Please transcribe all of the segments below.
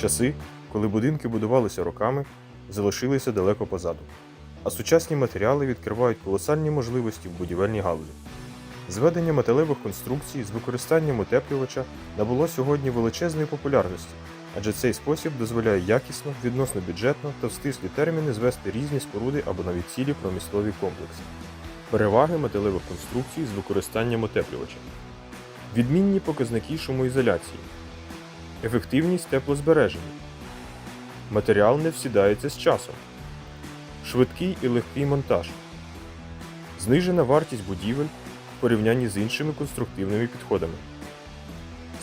Часи, коли будинки будувалися роками, залишилися далеко позаду, а сучасні матеріали відкривають колосальні можливості в будівельній галузі. Зведення металевих конструкцій з використанням утеплювача набуло сьогодні величезної популярності, адже цей спосіб дозволяє якісно, відносно бюджетно та в стислі терміни звести різні споруди або навіть цілі промислові комплекси. Переваги металевих конструкцій з використанням утеплювача. Відмінні показники шумоізоляції. Ефективність теплозбереження. Матеріал не всідається з часом. Швидкий і легкий монтаж. Знижена вартість будівель в порівнянні з іншими конструктивними підходами.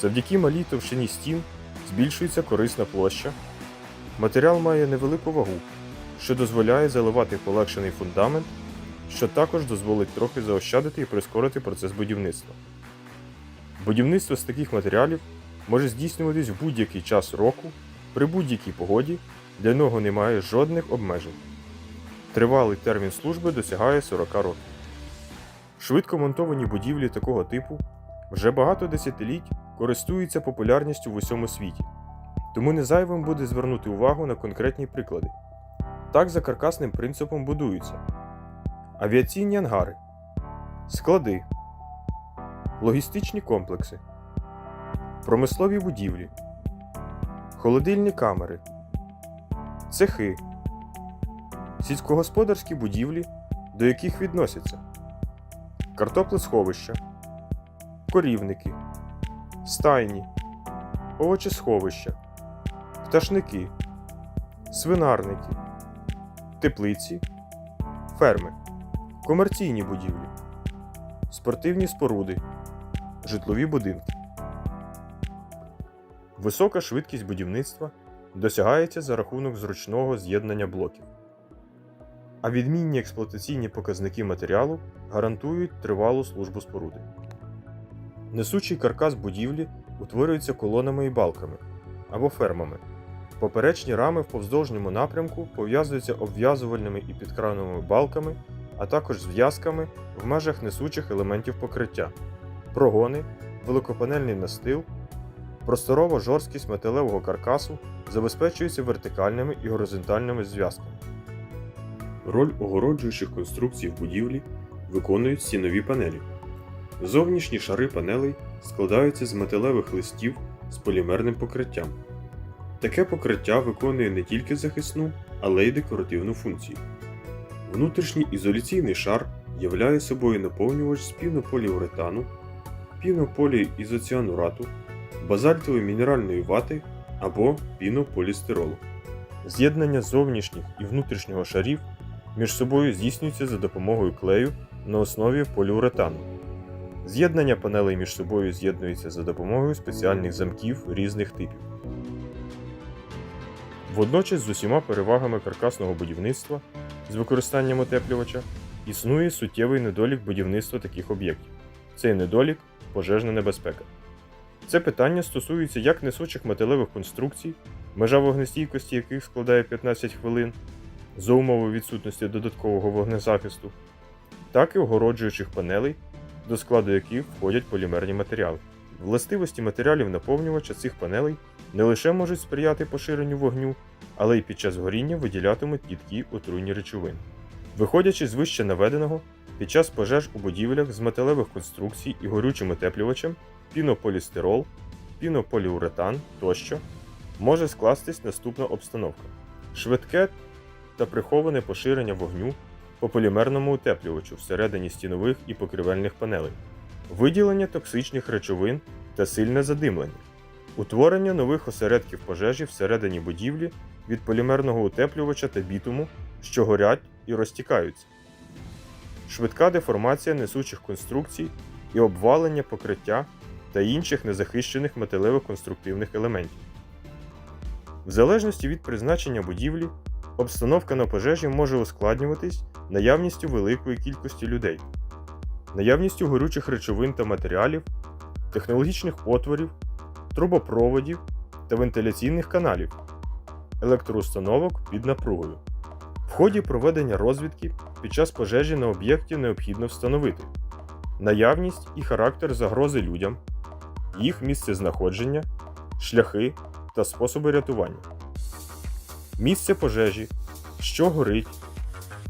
Завдяки малій товщині стін збільшується корисна площа. Матеріал має невелику вагу, що дозволяє заливати полегшений фундамент, що також дозволить трохи заощадити і прискорити процес будівництва. Будівництво з таких матеріалів може здійснюватись в будь-який час року, при будь-якій погоді, для нього немає жодних обмежень. Тривалий термін служби досягає 40 років. Швидко монтовані будівлі такого типу вже багато десятиліть користуються популярністю в усьому світі, тому не зайвим буде звернути увагу на конкретні приклади. Так за каркасним принципом будуються авіаційні ангари, склади, логістичні комплекси, промислові будівлі, холодильні камери, цехи, сільськогосподарські будівлі, до яких відносяться. Картоплесховища, корівники, стайні, овочесховища, пташники, свинарники, теплиці, ферми, комерційні будівлі, спортивні споруди, житлові будинки. Висока швидкість будівництва досягається за рахунок зручного з'єднання блоків. А відмінні експлуатаційні показники матеріалу гарантують тривалу службу споруди. Несучий каркас будівлі утворюється колонами і балками або фермами. Поперечні рами в повздовжньому напрямку пов'язуються обв'язувальними і підкрановими балками, а також зв'язками в межах несучих елементів покриття, прогони, великопанельний настил, просторова жорсткість металевого каркасу забезпечується вертикальними і горизонтальними зв'язками. Роль огороджуючих конструкцій в будівлі виконують стінові панелі. Зовнішні шари панелей складаються з металевих листів з полімерним покриттям. Таке покриття виконує не тільки захисну, але й декоративну функцію. Внутрішній ізоляційний шар являє собою наповнювач з пінополіуретану, пінополіізоціанурату, базальтової мінеральної вати або пінополістиролу. З'єднання зовнішніх і внутрішнього шарів між собою здійснюється за допомогою клею на основі поліуретану. З'єднання панелей між собою з'єднується за допомогою спеціальних замків різних типів. Водночас з усіма перевагами каркасного будівництва з використанням утеплювача існує суттєвий недолік будівництва таких об'єктів. Цей недолік пожежна небезпека. Це питання стосується як несучих металевих конструкцій, межа вогнестійкості яких складає 15 хвилин за умови відсутності додаткового вогнезахисту, так і огороджуючих панелей, до складу яких входять полімерні матеріали. Властивості матеріалів наповнювача цих панелей не лише можуть сприяти поширенню вогню, але й під час горіння виділятимуть рідкі отруйні речовини. Виходячи з вище наведеного, під час пожеж у будівлях з металевих конструкцій і горючим утеплювачем пінополістирол, пінополіуретан тощо може скластись наступна обстановка: швидке та приховане поширення вогню по полімерному утеплювачу всередині стінових і покривельних панелей, виділення токсичних речовин та сильне задимлення, утворення нових осередків пожежі всередині будівлі від полімерного утеплювача та бітуму, що горять і розтікаються, швидка деформація несучих конструкцій і обвалення покриття та інших незахищених металевих конструктивних елементів. В залежності від призначення будівлі, обстановка на пожежі може ускладнюватись наявністю великої кількості людей, наявністю горючих речовин та матеріалів, технологічних отворів, трубопроводів та вентиляційних каналів, електроустановок під напругою. В ході проведення розвідки під час пожежі на об'єкті необхідно встановити наявність і характер загрози людям, їх місце знаходження, шляхи та способи рятування, місце пожежі, що горить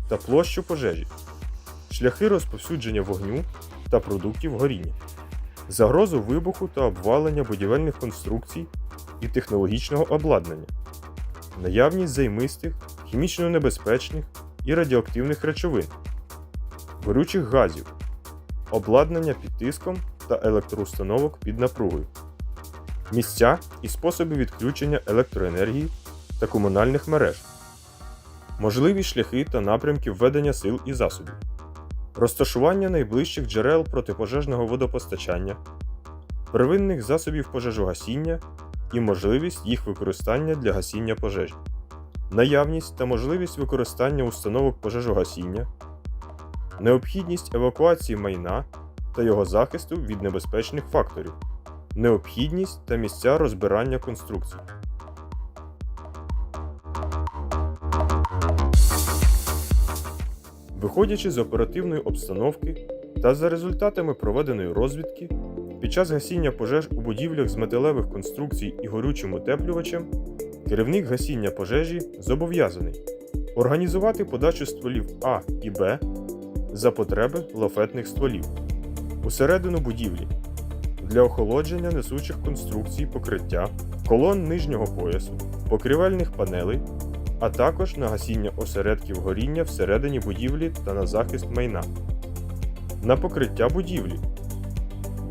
та площу пожежі, шляхи розповсюдження вогню та продуктів горіння, загрозу вибуху та обвалення будівельних конструкцій і технологічного обладнання, наявність займистих, хімічно небезпечних і радіоактивних речовин, горючих газів, обладнання під тиском та електроустановок під напругою, місця і способи відключення електроенергії та комунальних мереж, можливі шляхи та напрямки введення сил і засобів, розташування найближчих джерел протипожежного водопостачання, первинних засобів пожежогасіння і можливість їх використання для гасіння пожежі, наявність та можливість використання установок пожежогасіння, необхідність евакуації майна та його захисту від небезпечних факторів, необхідність та місця розбирання конструкцій. Виходячи з оперативної обстановки та за результатами проведеної розвідки, під час гасіння пожеж у будівлях з металевих конструкцій і горючим утеплювачем, керівник гасіння пожежі зобов'язаний організувати подачу стволів А і Б за потреби лафетних стволів усередину будівлі для охолодження несучих конструкцій покриття, колон нижнього поясу, покрівельних панелей, а також на гасіння осередків горіння всередині будівлі та на захист майна, на покриття будівлі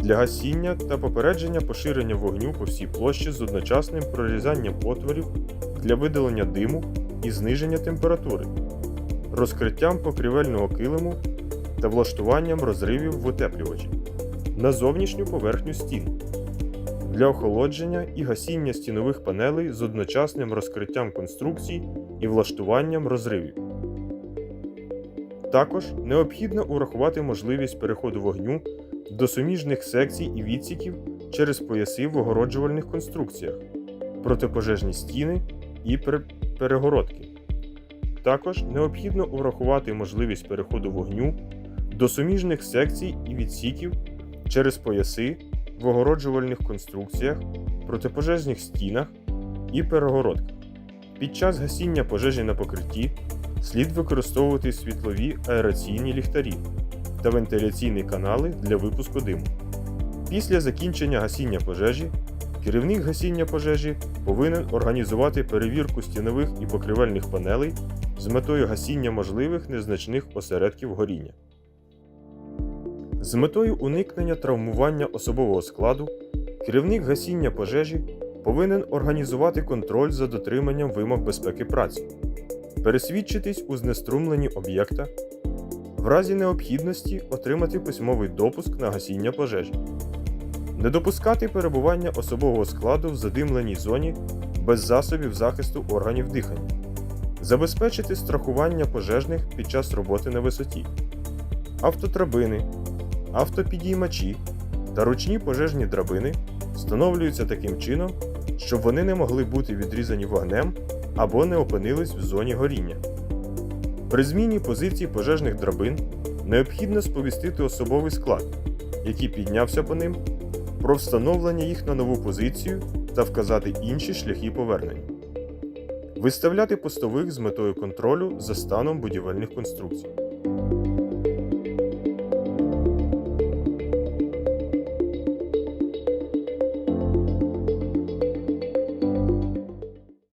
для гасіння та попередження поширення вогню по всій площі з одночасним прорізанням отворів для видалення диму і зниження температури, розкриттям покрівельного килиму та влаштуванням розривів в утеплювачі на зовнішню поверхню стін для охолодження і гасіння стінових панелей з одночасним розкриттям конструкцій і влаштуванням розривів. Також необхідно урахувати можливість переходу вогню до суміжних секцій і відсіків через пояси в огороджувальних конструкціях, протипожежні стіни і перегородки. Також необхідно урахувати можливість переходу вогню до суміжних секцій і відсіків через пояси в огороджувальних конструкціях, протипожежних стінах і перегородках. Під час гасіння пожежі на покритті слід використовувати світлові аераційні ліхтарі та вентиляційні канали для випуску диму. Після закінчення гасіння пожежі керівник гасіння пожежі повинен організувати перевірку стінових і покривельних панелей з метою гасіння можливих незначних осередків горіння. З метою уникнення травмування особового складу, керівник гасіння пожежі повинен організувати контроль за дотриманням вимог безпеки праці, пересвідчитись у знеструмленні об'єкта, в разі необхідності отримати письмовий допуск на гасіння пожежі, не допускати перебування особового складу в задимленій зоні без засобів захисту органів дихання, забезпечити страхування пожежних під час роботи на висоті, автотрабини, автопідіймачі та ручні пожежні драбини встановлюються таким чином, щоб вони не могли бути відрізані вогнем або не опинились в зоні горіння. При зміні позиції пожежних драбин необхідно сповістити особовий склад, який піднявся по ним, про встановлення їх на нову позицію та вказати інші шляхи повернення. Виставляти постових з метою контролю за станом будівельних конструкцій.